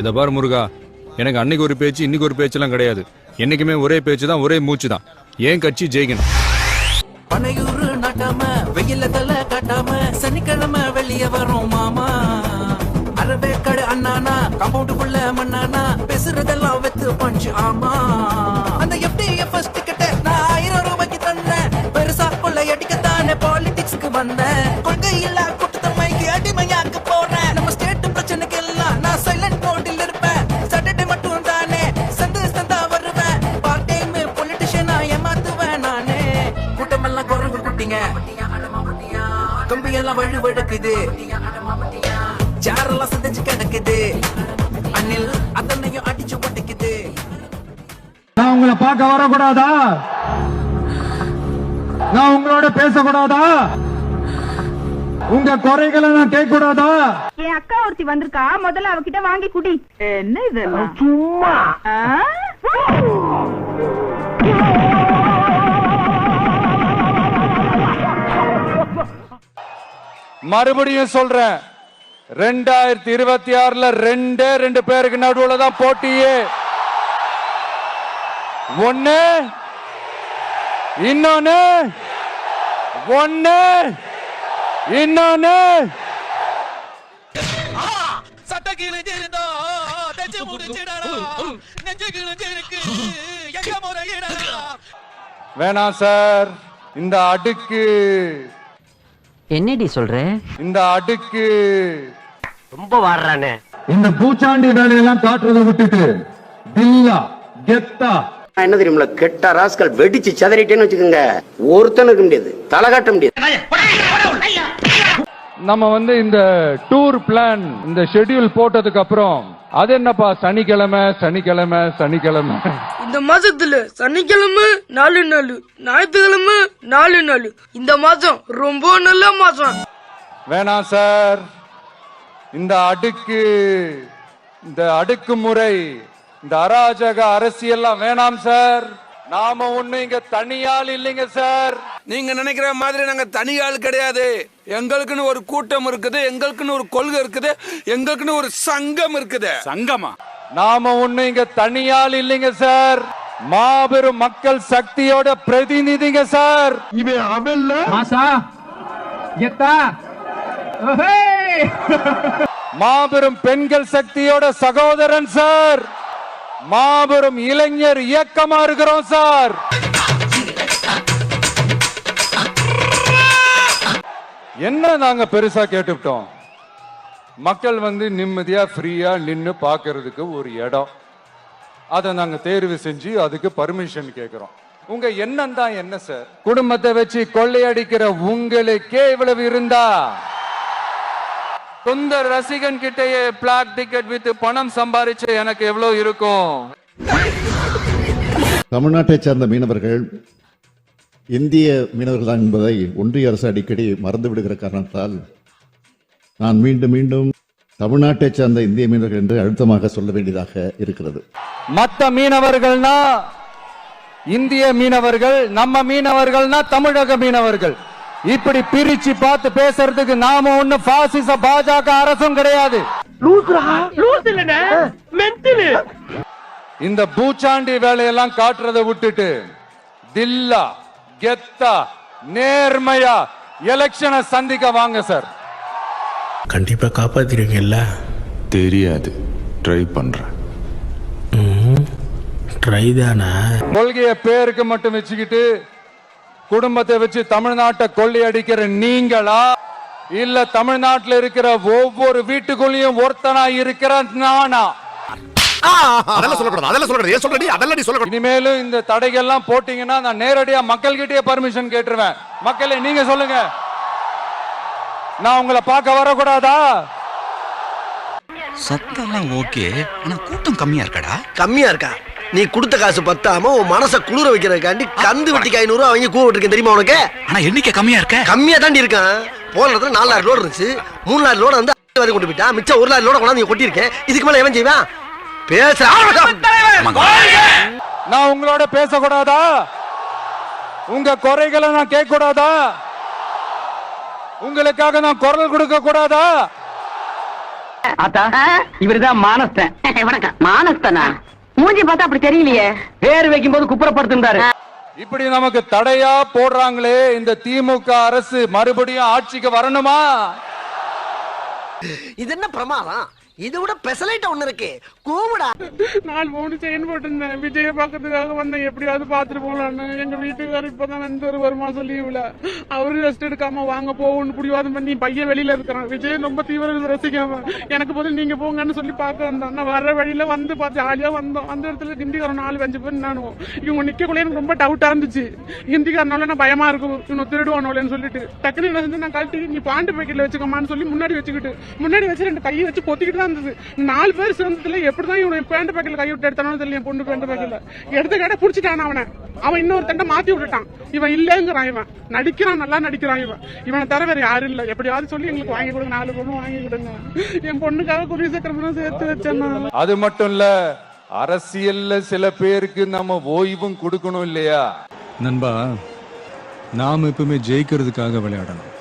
இதை பாரு முருகா. எனக்கு அன்னைக்கு ஒரு பேச்சு இன்னைக்கு ஒரு பேச்செல்லாம் கிடையாது. என்னைக்குமே ஒரே பேச்சு தான் ஒரே மூச்சு தான் ஏன் கட்சி ஜெயிக்கணும்? பனையூர் நாட்டாம வெயில தலை காட்டாம சனிக்கிழமை வெளிய வரும் மாமா. அரவேக்காடு அண்ணானா கம்பவுண்டுக்குள்ள மண்ணானா பேசுறதெல்லாம் வெத்து பஞ்சு ஆமா. அந்த எஃப்டிஎஃப் ஃபர்ஸ்ட் கிட்ட நான் ஆயிரம் ரூபாய்க்கு தந்தேன். பெருசா கொள்ளை அடிக்கத்தானே பாலிடிக்ஸ்க்கு வந்தேன். வழுக்குது சேரெல்லாம் சிதைஞ்சு கிடக்குது. அணில் அதனையும் அடிச்சு ஒட்டிக்குது. நான் உங்களை பார்க்க வரக்கூடாதா? நான் உங்களோட பேசக்கூடாதா? உங்க குறைகளை நான் கேட்க கூடாதா என் அக்கா ஒருத்தி வந்திருக்கா. முதல்ல அவகிட்ட வாங்கி குடி. என்ன இது சும்மா. மறுபடியும் சொல்றேன். ரெண்டாயிரத்தி இருபத்தி ஆறுல ரெண்டே ரெண்டு பேருக்கு நடுவுல தான் போட்டியே. ஒண்ணு இன்னொன்னு ஒண்ணு இன்னொன்னு. சட்ட கிழிஞ்சிருந்தோ தச்சு முடிச்சிடறா நெஞ்சு கிழிஞ்சிருக்கு எங்க முறையிடறா வேணாம் சார் இந்த அடுக்கு என்னடி சொல்ற? இந்த அடுக்கு. ரொம்ப வாடுறானே. இந்த பூச்சாண்டி வேலையெல்லாம் காட்டுறதை விட்டுட்டு தில்லா கெத்தா. என்ன தெரியுமில கெட்ட ராஸ்கல் வெடிச்சு சதறிட்டேன்னு வச்சுக்கோங்க. ஒருத்தனும் இருக்க முடியாது. தலை காட்ட முடியாது. நம்ம வந்து இந்த டூர் பிளான் இந்த ஷெட்யூல் போட்டதுக்கு அப்புறம் அது என்னப்பா? சனிக்கிழமை சனிக்கிழமை சனிக்கிழமை. இந்த மாசத்துல சனிக்கிழமை நாலு நாள் ஞாயிற்றுக்கிழமை நாலு நாள். இந்த மாசம் ரொம்ப நல்ல மாசம். வேணாம் சார். இந்த அடுக்கு இந்த அடுக்குமுறை இந்த அராஜக அரசியல்லாம் வேணாம் சார். நாம ஒண்ணு இங்க தனியாள் இல்லைங்க சார். நீங்க நினைக்கிற மாதிரி நாங்க தனி ஆள் கிடையாது. எங்களுக்குன்னு ஒரு கூட்டம் இருக்குது எங்களுக்குன்னு ஒரு கொள்கை இருக்குது எங்களுக்குன்னு ஒரு சங்கம் இருக்குது. சங்கமா? நாம ஒண்ணு இங்க தனியாள் இல்லைங்க சார். மாபெரும் மக்கள் சக்தியோட பிரதிநிதிங்க சார். கெத்தா ஓஹே! மாபெரும் பெண்கள் சக்தியோட சகோதரன் சார். மாபெரும் இளைஞர் இயக்கமா இருக்கிறோம் சார். என்ன நாங்க பெருசா கேட்டுவிட்டோம்? மக்கள் வந்து நிம்மதியா ஃப்ரீயா நின்னு பார்க்கிறதுக்கு ஒரு இடம். அதை நாங்க தேர்வு செஞ்சு அதுக்கு பர்மிஷன் கேட்கிறோம் உங்க எண்ணம் தான் என்ன சார் குடும்பத்தை வச்சு கொள்ளையடிக்கிற உங்களுக்கே இவ்வளவு இருந்தா? சொந்த ரசிகன் கிட்டயே பிளாக் டிக்கெட் வித்து பணம் சம்பாரிச்ச எனக்கு எவ்வளவு இருக்கும்? தமிழ்நாட்டைச் சேர்ந்த மீனவர்கள் இந்திய மீனவர்கள் தான் என்பதை ஒன்றிய அரசு அடிக்கடி மறந்து விடுகிற காரணத்தால் நான் மீண்டும் மீண்டும் தமிழ்நாட்டைச் சேர்ந்த இந்திய மீனவர்கள் என்று அழுத்தமாக சொல்ல வேண்டியதாக இருக்கிறது. மத்த மீனவர்கள்னா இந்திய மீனவர்கள் நம்ம மீனவர்கள்னா தமிழக மீனவர்கள். இப்படி பிரிச்சு பார்த்து பேசுறதுக்கு நாம ஒண்ணு பாசிச பாஜக அரசும் கிடையாது. இந்த பூச்சாண்டி வேலையெல்லாம் காட்டுறதை விட்டுட்டு தில்லா கெத்தா நேர்மையா எலெக்ஷனை சந்திக்க வாங்க சார் கண்டிப்பா காப்பாத்திருவீங்கல்ல தெரியாது. ட்ரை பண்றேன். ட்ரை தானே? கொள்கைய பேருக்கு மட்டும் வச்சுக்கிட்டு குடும்பத்தை வச்சு தமிழ்நாட்டை கொள்ளையடிக்கிற நீங்களா? இல்ல தமிழ்நாட்டுல இருக்கிற ஒவ்வொரு வீட்டுக்குள்ளேயும் ஒருத்தனா இருக்கிற நானா? இனிமேலும் இந்த தடைகள்லாம் போட்டீங்கன்னா நான் நேரடியா மக்கள்கிட்டயே பர்மிஷன் கேட்டுருவேன். மக்களே நீங்க சொல்லுங்க. நான் உங்களை பார்க்க வரக்கூடாதா? சத்தெல்லாம் ஓகே ஆனா கூட்டம் கம்மியா இருக்கடா? கம்மியா இருக்கா? நீ கொடுத்த காசு பத்தாம உன் மனசை குளிர வைக்கிறதுக்காண்டி கந்து வெட்டிக்கு ஐநூறு அவங்க கூப்பிட்டு தெரியுமா உனக்கு? ஆனா எண்ணிக்கை கம்மியா இருக்க? கம்மியா தாண்டி இருக்கான். போன இடத்துல நாலாயிரம் லோடு இருந்துச்சு. மூணு லாரி லோடு வந்து வரை கொண்டு போயிட்டா மிச்சம் ஒரு லாரி லோட கொண்டாந்து நீ கொட்டியிருக்கேன். இதுக்கு மேல எவன் செய்வான்? பேச நான் உங்களோட பேசக்கூடாதா? உங்க குறைகளை நான் கேட்க கூடாதா உங்களுக்காக நான் குரல் கொடுக்க கூடாதா? ஆத்தா இவருதான் மானஸ்தன். வணக்கம். மானஸ்தனா? மூஞ்சி பார்த்தா அப்படி தெரியலையே. பேர் வைக்கும் போது குப்புறப்படுத்திருந்தாரு இப்படி நமக்கு தடையா போடுறாங்களே இந்த திமுக அரசு. மறுபடியும் ஆட்சிக்கு வரணுமா? இது என்ன பிரமாதம்? இது விட பெசலைட் ஒண்ணு இருக்கு. கூவுடா. நாலு மூணு செயின் போட்டிருந்தேன். விஜய பாக்கிறதுக்காக வந்தேன். எப்படியாவது பாத்துட்டு போலான்னு. எங்க வீட்டுக்காரர் இப்பதான் வந்து ஒரு வருமா சொல்லி லீவ்ல அவரு ரெஸ்ட் எடுக்காம வாங்க போகணும்னு பிடிவாதம் பண்ணி பையன் வெளியில இருக்கிறான். விஜய் ரொம்ப தீவிர ரசிக்காம எனக்கு போதும் நீங்க போங்கன்னு சொல்லி பார்க்க வந்தோம் நான் வர வழியில வந்து பார்த்து ஜாலியா வந்தோம். அந்த இடத்துல ஹிந்திக்காரன் நாலு அஞ்சு பேர் நானும் இவங்க நிக்கக்குள்ள எனக்கு ரொம்ப டவுட்டா இருந்துச்சு. ஹிந்திக்காரனால நான் பயமா இருக்கும். இவனை திருடுவானோலன்னு சொல்லிட்டு. டக்குனு நான் கழட்டி நீ பாண்டு பேக்கெட்ல வச்சுக்கோமான்னு சொல்லி முன்னாடி வச்சுக்கிட்டு முன்னாடி வச்சு ரெண்டு கையை வச்சு பொத்திக்கிட்டு தான் இருந்தது. நாலு பேர் சேர்ந்ததுல எப்படிதான் இவனை பேண்ட் பேக்கெட்ல கை விட்டு எடுத்தானோ தெரியல பொண்ணு பேண்ட் பேக்கெட்ல எடுத்த கடை புடிச்சிட்டான் அவனை. அவன் இன்னொரு தண்டை மாத்தி விட்டுட்டான். இவன் இல்லங்கிறான் இவன். நடிக்கிறான் நல்லா நடிக்கிறான் இவன். இவனை தர வேற யாரும் இல்ல. எப்படியாவது சொல்லி எங்களுக்கு வாங்கி கொடுங்க நாலு பொண்ணு வாங்கி கொடுங்க. என் பொண்ணுக்காக குருவி சக்கரம் சேர்த்து வச்சேன். அது மட்டும் இல்ல அரசியல்ல சில பேருக்கு நம்ம ஓய்வும் கொடுக்கணும் இல்லையா? நண்பா நாம் எப்பவுமே ஜெயிக்கிறதுக்காக விளையாடணும்.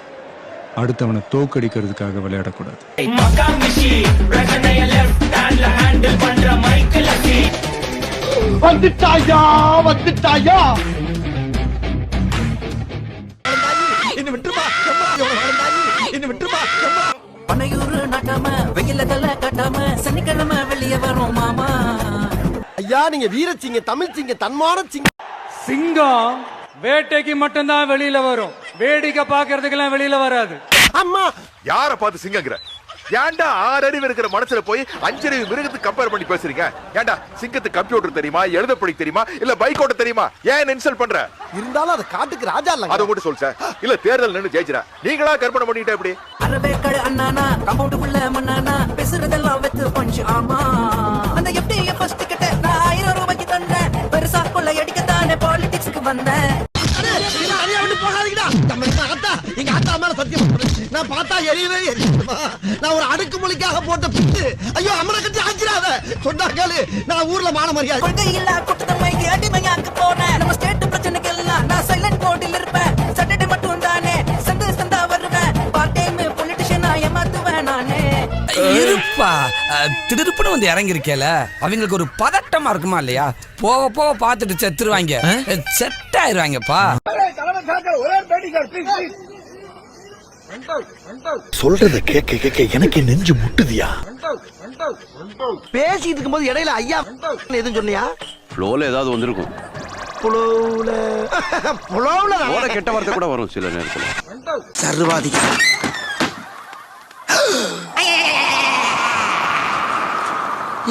அடுத்தவனை தோக்கடிக்கிறதுக்காக விளையாடக்கூடாது. வந்துட்டாயா வந்துட்டாயா? என்ன விட்டுருமா என்ன விட்டுருமா பனையூரு நாட்டாம வெயில தலை காட்டாம சனிக்கிழமை வெளியே வரும் மாமா. ஐயா நீங்க வீரச்சிங்க தமிழ் சிங்க தன்மான சிங்க. சிங்கம் வேட்டைக்கு மட்டும்தான் வெளியில வரும். வேடிக்கை பாக்குறதுக்கெல்லாம் வெளியில வராது. அம்மா! யார பார்த்து சிங்கங்கிற? ஏன்டா ஆறு அறிவு இருக்கிற மனசுல போய் அஞ்சறிவு மிருகத்துக்கு கம்பேர் பண்ணி பேசுறீங்க? ஏன்டா சிங்கத்துக்கு கம்ப்யூட்டர் தெரியுமா? எழுத படிக்க தெரியுமா? இல்ல பைக் ஓட்ட தெரியுமா? ஏன் இன்சல்ட் பண்ற? இருந்தாலும் அது காட்டுக்கு ராஜா இல்ல அதை மட்டும் சொல்லு சார் இல்ல தேர்தல் நின்னு ஜெயிச்சிட. நீங்களா கற்பனை பண்ணிட்டா எப்படி? அரவேக்காடு அண்ணானா கம்பவுண்டுக்குள்ள மண்ணானா பேசுறதெல்லாம் வெத்து பஞ்சு ஆமா. அந்த எப்படி ஃபர்ஸ்ட் கிட்ட நான் ஆயிரம் ரூபாய்க்கு தந்தேன். பெருசா கொள்ளை அடிக்கத்தானே பாலிடிக்ஸ்க்கு வந்தேன். போகாதீங்கடா. நம்ம எங்க ஆத்தா எங்க ஆத்தா மேல சத்தியம் பண்றேன். நான் பார்த்தா எரியவே எரியுமா நான் ஒரு அடுக்கு மொழிக்காக போட்ட பிட்டு ஐயோ அம்மனை கட்டி ஆச்சிடாத சொன்னா கேளு. நான் ஊர்ல மான மரியாதை. கொள்கை இல்ல குற்றத்தன்மைக்கு அடிமையாக்கு போனேன். நம்ம ஸ்டேட் பிரச்சனைக்கு எல்லாம் நான் சைலண்ட் போர்டில் இருப்பேன். சட்டடை மட்டும் தானே. சந்து சந்தா வருவேன். பார்ட் டைம் பொலிட்டிஷியனா ஏமாத்துவேன் நானே. இருப்பா. திடுப்புன்னு வந்து இறங்கி இருக்கேல அவங்களுக்கு ஒரு பதட்டமா இருக்குமா இல்லையா? போக போக பார்த்துட்டு செத்துருவாங்க. செட் ஆயிருவாங்கப்பா சொல்றத கேட்க கேட்க எனக்கு நெஞ்சு முட்டுதியா? பேசிட்டு இருக்கும்போது இடையில ஐயா எதுவும் சொன்னியா? ஃப்ளோல ஏதாவது வந்திருக்கும். புலவுல புலவுல கெட்ட வார்த்தை கூட வரும் சில நேரத்துல. சர்வாதிகா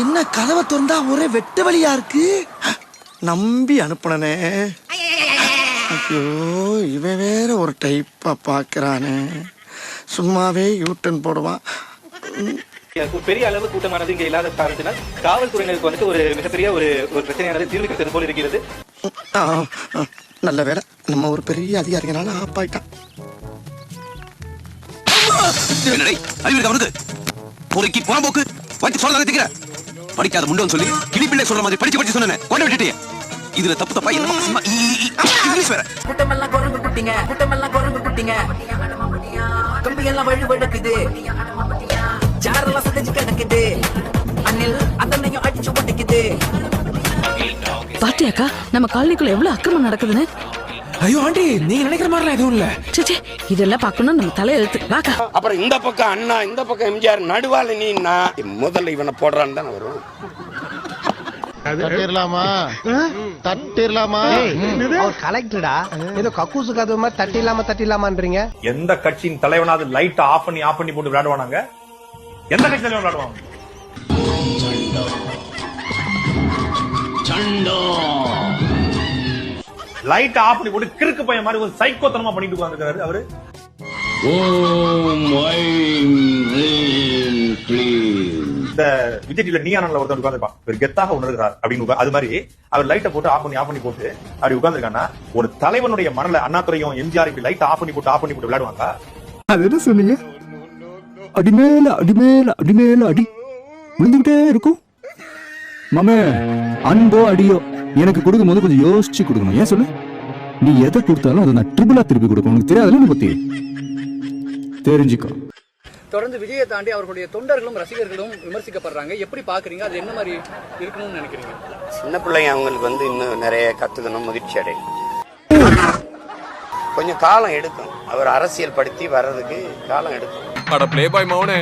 என்ன கதவை திறந்தா ஒரே வெட்ட வழியா இருக்கு? நம்பி அனுப்புனனே. ஐயோ இவன் வேற ஒரு டைப்பா பாக்குறானே. சும்மாவே யூட்டன் போடுவான். பெரிய அளவு கூட்டமானது இங்க இல்லாத காரணத்தினால் காவல்துறையினருக்கு வந்துட்டு ஒரு மிகப்பெரிய ஒரு ஒரு பிரச்சனையானது தீர்வு கிடைத்தது போல இருக்கிறது. ஆ, ஆ, நல்ல வேலை நம்ம ஒரு பெரிய அதிகாரிகளால ஆப்பாயிட்டான். அறிவு அவனுக்கு பொறுக்கி புறம்போக்கு? வச்சு சொல்றதை திக்கிற படிக்காத முண்டோன்னு சொல்லி கிளிப்பிள்ளை சொல்ற மாதிரி படிச்சு படிச்சு சொன்னேன் கொண்டு விட்டுட்டே இதுல தப்பு தப்பா என்ன? இங்கிலீஷ் வேற. கூட்டமெல்லாம் குரங்கு குட்டிங்க கூட்டமெல்லாம் குரங்கு குட்டிங்க. கம்பி எல்லாம் வழி வடுக்குது சாரெல்லாம் சதைச்சு கிடக்குது. அணில் அதனையும் அடிச்சு ஒட்டிக்குது. பாத்தியாக்கா நம்ம காலனிக்குள்ள எவ்வளவு அக்கிரமம் நடக்குதுன்னு? ஐயோ ஆண்டி நீங்க நினைக்கிற மாதிரிலாம் எதுவும் இல்ல. சே இதெல்லாம் பார்க்கணும் நம்ம தலையெழுத்து வாக்கா. அப்புறம் இந்த பக்கம் அண்ணா இந்த பக்கம் எம்ஜிஆர் நடுவால நீன்னா முதல்ல இவனை போடுறான்னு தானே வரும் தட்டிடலாமா? தட்டிடலாமா? கலெக்டடா ஏதோ கக்கூசு கதவு மாதிரி தட்டி இல்லாம தட்டி இல்லாமன்றீங்க எந்த கட்சியின் தலைவனாவது லைட் ஆஃப் பண்ணி ஆஃப் பண்ணி போட்டு விளையாடுவானாங்க? எந்த கட்சி தலைவன் விளையாடுவாங்க? லைட் ஆஃப் பண்ணி போட்டு கிறுக்கு பையன் மாதிரி ஒரு சைக்கோத்தனமா பண்ணிட்டு உட்கார்ந்துருக்காரு அவரு. இந்த விஜய் டிவில ஆனால ஒருத்தர் உட்காந்துருப்பான் ஒரு கெத்தாக உணர்கிறார் அப்படின்னு அது மாதிரி அவர் லைட்டை போட்டு ஆஃப் பண்ணி ஆஃப் பண்ணி போட்டு அப்படி உட்காந்துருக்கான்னா ஒரு தலைவனுடைய மனல அண்ணாத்துறையும் எம்ஜிஆர் இப்படி லைட் ஆஃப் பண்ணி போட்டு ஆஃப் பண்ணி போட்டு விளையாடுவாங்க அது என்ன சொன்னீங்க? அடிமேல அடிமேல அடிமேல அடி விழுந்துகிட்டே இருக்கும். மாமே அன்போ அடியோ எனக்கு கொடுக்கும் போது கொஞ்சம் யோசிச்சு கொடுக்கணும். ஏன் சொல்லு? நீ எதை கொடுத்தாலும் அதை நான் ட்ரிபிளா திருப்பி கொடுக்கணும். உனக்கு தெரியாதுல்ல இதை பத்தி? தெரிஞ்சுக்கோ. தொடர்ந்து விஜயை தாண்டி அவர்களுடைய தொண்டர்களும் ரசிகர்களும் விமர்சிக்கப்படுறாங்க. எப்படி பாக்குறீங்க அது என்ன மாதிரி இருக்கணும்னு நினைக்கிறீங்க? சின்ன பிள்ளைங்க அவங்களுக்கு வந்து இன்னும் நிறைய கத்துக்கணும் முதிர்ச்சி அடையும் கொஞ்சம் காலம் எடுக்கும். அவர் அரசியல் படுத்தி வர்றதுக்கு காலம் எடுக்கும். அட ப்ளே பாய் மௌனே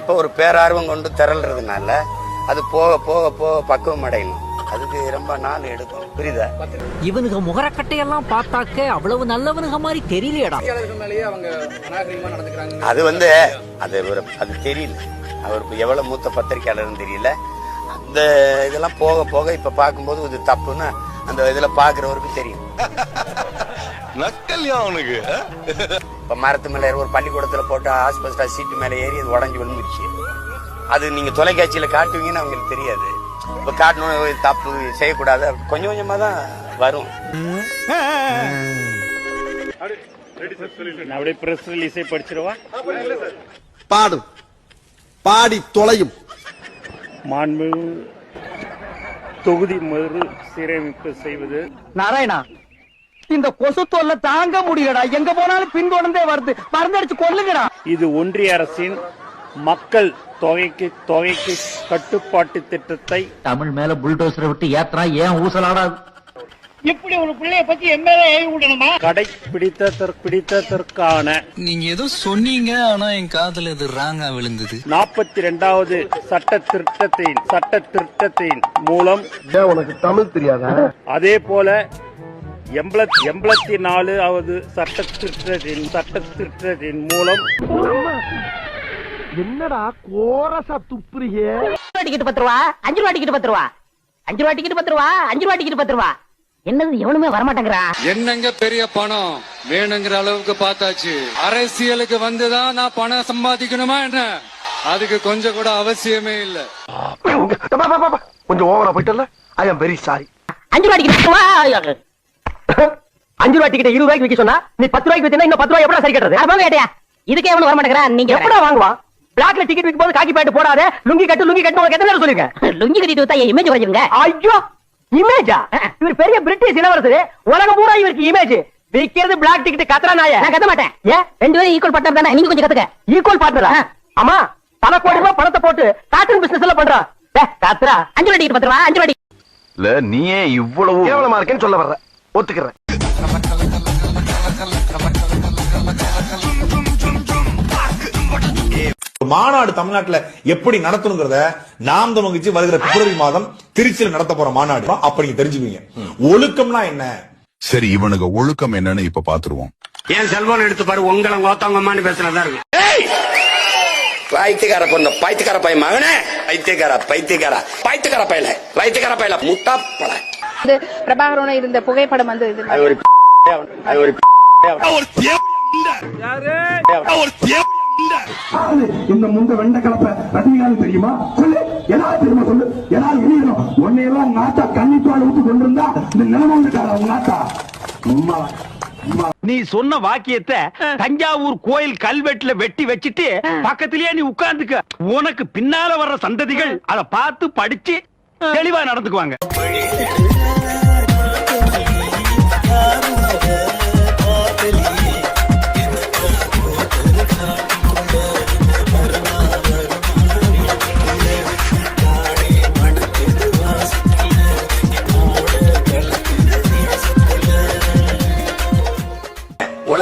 இப்போ ஒரு பேரார்வம் கொண்டு திரள்றதுனால அது போக போக போக பக்குவம் அடையணும். அதுக்கு ரொம்ப நாள் எடுக்கும். புரியுதா? இவனுக்கு முகரக்கட்டையெல்லாம் பார்த்தாக்க அவ்வளவு நல்லவனுங்க மாதிரி தெரியலையடா. அது வந்து அது ஒரு அது தெரியல. அவருக்கு எவ்வளவு மூத்த பத்திரிக்கையாளர்னு தெரியல. அந்த இதெல்லாம் போக போக இப்ப பார்க்கும்போது இது தப்புன்னு அந்த இதுல பாக்குறவருக்கு தெரியும். நக்கல்யா அவனுக்கு. இப்ப மரத்து மேல ஏறி ஒரு பள்ளிக்கூடத்துல போட்டு ஆஸ்பஸ்டா சீட்டு மேல ஏறி அது உடஞ்சு விழுந்துருச்சு. அது நீங்க தொலைக்காட்சியில காட்டுவீங்கன்னு அவங்களுக்கு தெரியாது. இப்ப காட்டணும் தப்பு செய்யக்கூடாது. கொஞ்சம் கொஞ்சமா தான் வரும். அப்படியே பிரஸ் ரிலீஸே படிச்சிருவா? பாடும் பாடி தொலையும். மாண்பு தொகுதி மறு சீரமைப்பு செய்வது. நாராயணா இந்த கொசு தொல்லை தாங்க முடியலடா. எங்க போனாலும் பின்தொடர்ந்தே வருது. மருந்தடிச்சு கொல்லுங்கடா. இது ஒன்றிய அரசின் மக்கள் தொகைக்கு தொகைக்கு கட்டுப்பாட்டு திட்டத்தை தமிழ் மேல புல்டோசரை விட்டு ஏத்துறா ஏன் ஊசலாடாது இப்படி ஒரு பிள்ளைய பத்தி எம்எல்ஏ ஏவி விடணுமா? கடைபிடித்ததற்கு பிடித்ததற்கான நீங்க ஏதோ சொன்னீங்க ஆனா என் காதுல இது ராங்கா விழுந்தது. நாற்பத்தி ரெண்டாவது சட்ட திருத்தத்தின் சட்ட திருத்தத்தின் மூலம் உனக்கு தமிழ் தெரியாதா? அதே போல எண்பத்தி எண்பத்தி நாலாவது சட்ட திருத்தத்தின் சட்ட திருத்தத்தின் மூலம் என்னடா கோரசா துப்புறியே டிக்கெட் பத்து ரூபா அஞ்சு ரூபா டிக்கெட் பத்து ரூபா. அஞ்சு ரூபா டிக்கெட் பத்து ரூபா அஞ்சு ரூபா டிக்கெட் பத்து ரூபா. என்னது எவனுமே வரமாட்டேங்கிறா? என்னங்க பெரிய பணம்? வேணுங்கிற அளவுக்கு பார்த்தாச்சு. அரசியலுக்கு வந்துதான் நான் பணம் சம்பாதிக்கணுமா என்ன? அதுக்கு கொஞ்சம் கூட அவசியமே இல்ல. கொஞ்சம் ஓவரா போயிட்டல ஐ எம் வெரி சாரி அஞ்சு ரூபா டிக்கெட் அஞ்சு ரூபா டிக்கெட் இருபது ரூபாய்க்கு விற்க சொன்னா நீ பத்து ரூபாய்க்கு வித்தா இன்னும் பத்து ரூபாய் எப்படா சரி கட்டுறது? போங்க கேட்டியா இதுக்கே எவனும் வரமாட்டேங்கிறா? நீங்க எப்படா வாங்குவான்? பிளாக்ல டிக்கெட் விற்கும் போது காக்கி பேண்ட் போடாத. லுங்கி கட்டு லுங்கி கட்டு உங்களுக்கு எத்தனை நேரம் சொல்லிருக்கேன் லுங்கி கட்டிட்டு வித்தா இமேஜ் குறைஞ்சிருங்க ஐயோ இமேஜா இவர் பெரிய பிரிட்டிஷ் இளவரசர். உலகம் பூரா இவருக்கு இமேஜ் விக்கிறது பிளாக் டிக்கெட் கத்துறா நாய. நான் கத்த மாட்டேன். ஏன்? ரெண்டு பேரும் ஈக்குவல் பார்ட்னர் தானே. நீங்க கொஞ்சம் கத்துக்க. ஈக்குவல் பார்ட்னரா ஆமா பல கோடி ரூபாய் பணத்தை போட்டு காட்டன் பிசினஸ் எல்லாம் பண்றான் கத்துறா. அஞ்சு ரூபா டிக்கெட் பத்து ரூபா அஞ்சு ரூபா இல்ல நீயே இவ்வளவு கேவலமா இருக்கேன்னு சொல்ல வர்ற. ஒத்துக்கிறேன். மாநாடு தமிழ்நாட்டுல எப்படி நடத்தணுங்கிறத நாம் தமிழ்ச்சி வருகிற பிப்ரவரி மாதம் திருச்சியில் நடத்த போற மாநாடு. அப்ப நீங்க தெரிஞ்சுக்குவீங்க. ஒழுக்கம்னா என்ன? சரி இவனுக்கு ஒழுக்கம் என்னன்னு இப்ப பாத்துருவோம். ஏன் செல்போன் எடுத்து பாரு உங்களை கோத்தவங்கம்மான்னு பேசுறதா இருக்கு. பைத்தியக்கார பொண்ணு பைத்தியக்கார பையன் மகனே! பைத்தியக்கார பைத்தியக்கார பைத்தியக்கார பையல பைத்தியக்கார பையல முட்டா பல பிரபாகரோட இருந்த புகைப்படம் வந்து ஒரு அது ஒரு இந்த முந்த வெண்ட கலப்ப ரஜினிகாந்த் தெரியுமா? சொல்லு எல்லாரும் தெரியுமா சொல்லு? எல்லாரும் வெளியிடணும் உன்னையெல்லாம் உங்க ஆத்தா கன்னிப்பால் ஊத்து கொண்டிருந்தா இந்த நிலைமை வந்துட்டாரா உங்க ஆத்தா? உம்மா நீ சொன்ன வாக்கியத்தை தஞ்சாவூர் கோயில் கல்வெட்டுல வெட்டி வச்சிட்டு பக்கத்திலேயே நீ உட்கார்ந்துக்க. உனக்கு பின்னால வர்ற சந்ததிகள் அத பார்த்து படிச்சு தெளிவா நடந்துக்குவாங்க.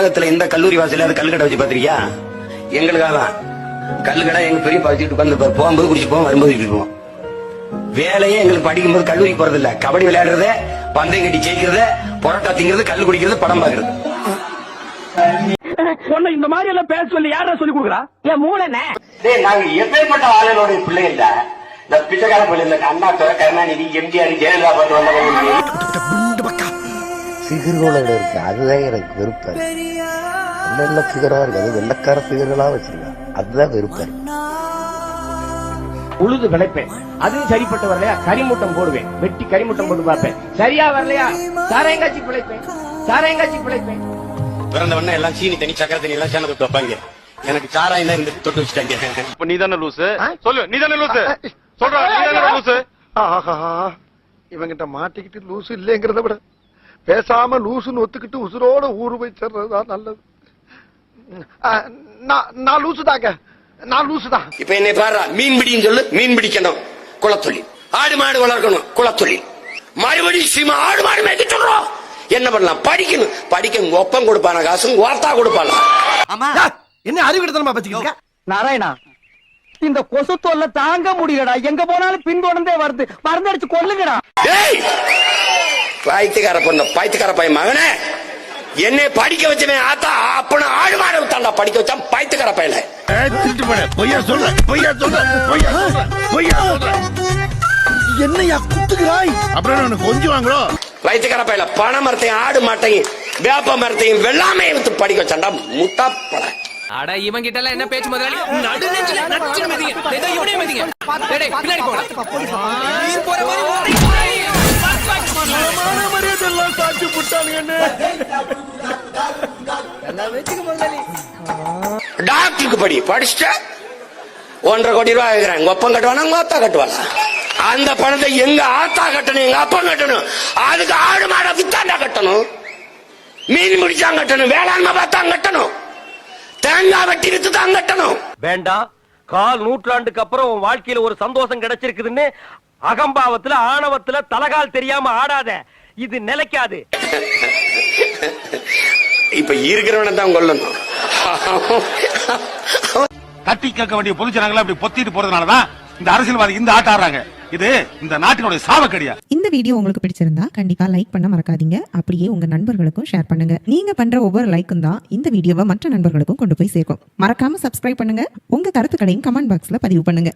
உலகத்துல எந்த கல்லூரி வாசல கல்லுக்கடை வச்சு பாத்திருக்கியா எங்களுக்காக தான். கல்லுக்கடை எங்க பெரிய வச்சுட்டு உட்காந்து போகும்போது குடிச்சு போவோம் வரும்போது குடிச்சு போவோம். வேலையே எங்களுக்கு படிக்கும்போது கல்லூரி போறது இல்ல கபடி விளையாடுறது பந்தயம் கட்டி ஜெயிக்கிறது பொரோட்டா திங்கிறது கல்லு குடிக்கிறது படம் பாக்குறது சொன்ன இந்த மாதிரி எல்லாம் பேச சொல்லி யாரா சொல்லி கொடுக்குறா? என் மூளை டேய் நாங்க எப்பேற்பட்ட ஆளுகளோட பிள்ளை இல்ல? இந்த பிச்சைக்கார பிள்ளை இல்ல. அண்ணா துறை கருணாநிதி எம்ஜிஆர் ஜெயலலிதா பார்த்து வந்தவங்க ஃபிகர்களோட இருக்கு. அதுதான் எனக்கு வெறுப்பேன் நல்ல நல்ல ஃபிகரா இருக்கு. அது வெள்ளக்கார ஃபிகர்களா வச்சிருக்காங்க. அதுதான் வெறுப்பேன் உழுது விளைப்பேன். அதுவும் சரிப்பட்டு வரலையா? கரிமூட்டம் போடுவேன். வெட்டி கரிமூட்டம் போட்டு பார்ப்பேன். சரியா வரலையா? சாராயங்காட்சி பிழைப்பேன். சாராயங்காட்சி பிழைப்பேன். பிறந்த உடனே எல்லாம் சீனி தண்ணி சக்கரை தண்ணி எல்லாம் தொட்டு வைப்பாங்க. எனக்கு சாராயம் தான் இருந்து தொட்டு வச்சுட்டாங்க. இப்ப நீ தானே லூசு? சொல்லு நீ தானே லூசு? சொல்ற நீ தானே லூசு? ஆஹா. இவங்கிட்ட மாட்டிக்கிட்டு லூசு இல்லைங்கிறத விட பேசாம லூசுன்னு ஒத்துக்கிட்டு உசுரோட ஊரு போய் சேர்றதுதான் நல்லது. நான் நான் லூசு தாங்க நான் லூசுதான். இப்ப என்னை பாரு மீன் பிடின்னு சொல்லு மீன் பிடிக்கணும். குளத்தொழில் ஆடு மாடு வளர்க்கணும் குளத்தொழில் மறுபடியும் சீமா ஆடு மாடு மேய்க்க சொல்றோம். என்ன பண்ணலாம்? படிக்கணும். படிக்க ஒப்பம் கொடுப்பான காசு ஓர்த்தா கொடுப்பானா? ஆமா என்ன அறிவிடத்தனமா பச்சுக்கிட்டு நாராயணா இந்த கொசு தொல்லை தாங்க முடியலடா. எங்க போனாலும் பின்தொடர்ந்தே வருது. மருந்தடிச்சு கொல்லுங்கடா. டேய் பாய்த்துக்கார பொண்ணு பாய்த்துக்கார பையன் மகனே. என்னை படிக்க வச்சவன் ஆத்தா அப்பன ஆடு மாடு விட்டான்டா படிக்க வச்சான் பாய்த்துக்கார போட பொய்யா சொல்ற பொய்யா சொல்ற பொய்யா சொல்ற பொய்யா சொல்ற. என்னையா குத்துக்கிறாய் அப்புறம் கொஞ்சம் வாங்குறோ? வயிற்றுக்கார பையல பனை மரத்தையும் ஆடு மாட்டையும் வேப்ப மரத்தையும் வெள்ளாமையை வித்து படிக்க வச்சான்டா முட்டா பட அட இவன் கிட்ட எல்லாம் என்ன பேச்சு முதலாளி? நடு நெஞ்சில நச்சுன்னு மிதிங்க. இவனையும் மிதிங்க. பின்னாடி போற. என்ன? டாக்டருக்கு படி படிச்சுட்ட ஒன்றரை கோடி ரூபாய் ஆகுறேன் உங்க அப்பன் கட்டுவானா உங்க ஆத்தா கட்டுவானா? அந்த பணத்தை எங்க ஆத்தா கட்டணும் எங்க அப்பன் கட்டணும்? அதுக்கு ஆடு மாட வித்தாண்டா கட்டணும்? மீன் முடிச்சாங்க கட்டணும் வேளாண்மை பார்த்தா கட்டணும். தேங்காய் வெட்டி வித்து தான் கட்டணும். வேண்டாம். கால் நூற்றாண்டுக்கு அப்புறம் உன் வாழ்க்கையில ஒரு சந்தோஷம் கிடைச்சிருக்குதுன்னு அகம்பாவத்துல ஆணவத்துல தலகால் தெரியாம ஆடாத. இது நிலைக்காது. இப்ப இருக்கிறவனை தான் கொல்லணும். தட்டி கேட்க வேண்டிய பொதுஜனங்களை அப்படி பொத்திட்டு போறதுனாலதான் இந்த அரசியல்வாதி இந்த ஆட்ட ஆடுறாங்க. இது இந்த நாட்டினுடைய சாவக்கடியா? இந்த வீடியோ உங்களுக்கு பிடிச்சிருந்தா கண்டிப்பா லைக் பண்ண மறக்காதீங்க. அப்படியே உங்க நண்பர்களுக்கும் ஷேர் பண்ணுங்க. நீங்க பண்ற ஒவ்வொரு லைக்கும் தான் இந்த வீடியோவை மற்ற நண்பர்களுக்கும் கொண்டு போய் சேர்க்கும். மறக்காம சப்ஸ்கிரைப் பண்ணுங்க. உங்க கருத்துக்களையும் கமெண்ட் பாக்ஸ்ல பதிவு பண்ணுங்க.